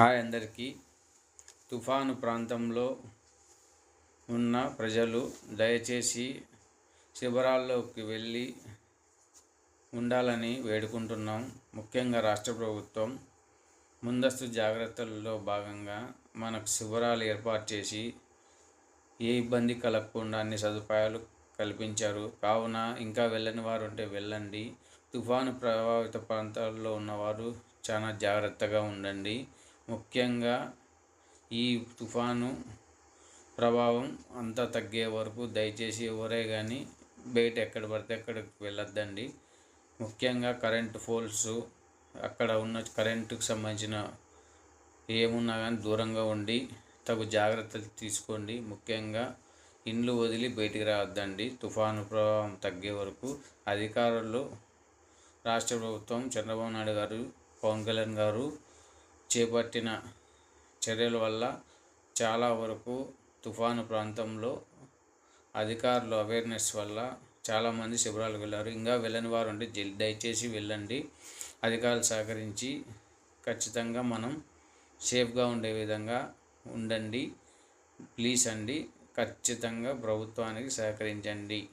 Hi అందరికీ. తుఫాను ప్రాంతంలో ఉన్న ప్రజలు దయచేసి శిబిరాల్లోకి వెళ్ళి ఉండాలని వేడుకుంటున్నాం. ముఖ్యంగా రాష్ట్ర ప్రభుత్వం ముందస్తు జాగ్రత్తల్లో భాగంగా మనకు శిబిరాలు ఏర్పాటు చేసి ఏ ఇబ్బంది కలగకుండా అన్ని సదుపాయాలు కల్పించారు. కావున ఇంకా వెళ్ళని వారు ఉంటే వెళ్ళండి. తుఫాను ప్రభావిత ప్రాంతాల్లో ఉన్నవారు చాలా జాగ్రత్తగా ఉండండి. ముఖ్యంగా ఈ తుఫాను ప్రభావం అంతా తగ్గే వరకు దయచేసి ఎవరే కానీ బయట ఎక్కడ పడితే అక్కడికి వెళ్ళొద్దండి. ముఖ్యంగా కరెంటు పోల్స్ అక్కడ ఉన్న కరెంటుకు సంబంధించిన ఏమున్నా కానీ దూరంగా ఉండి తగు జాగ్రత్తలు తీసుకోండి. ముఖ్యంగా ఇండ్లు వదిలి బయటికి రావద్దండి. తుఫాను ప్రభావం తగ్గే వరకు అధికారులు రాష్ట్ర ప్రభుత్వం చంద్రబాబు నాయుడు గారు పవన్ కళ్యాణ్ గారు చేపట్టిన చర్యల వల్ల చాలా వరకు తుఫాను ప్రాంతంలో అధికారులు అవేర్నెస్ వల్ల చాలామంది శిబిరాలకు వెళ్ళారు. ఇంకా వెళ్ళని వారు ఉంటే జల్ దయచేసి వెళ్ళండి. అధికారులు సహకరించి ఖచ్చితంగా మనం సేఫ్గా ఉండే విధంగా ఉండండి. ప్లీజ్ అండి. ఖచ్చితంగా ప్రభుత్వానికి సహకరించండి.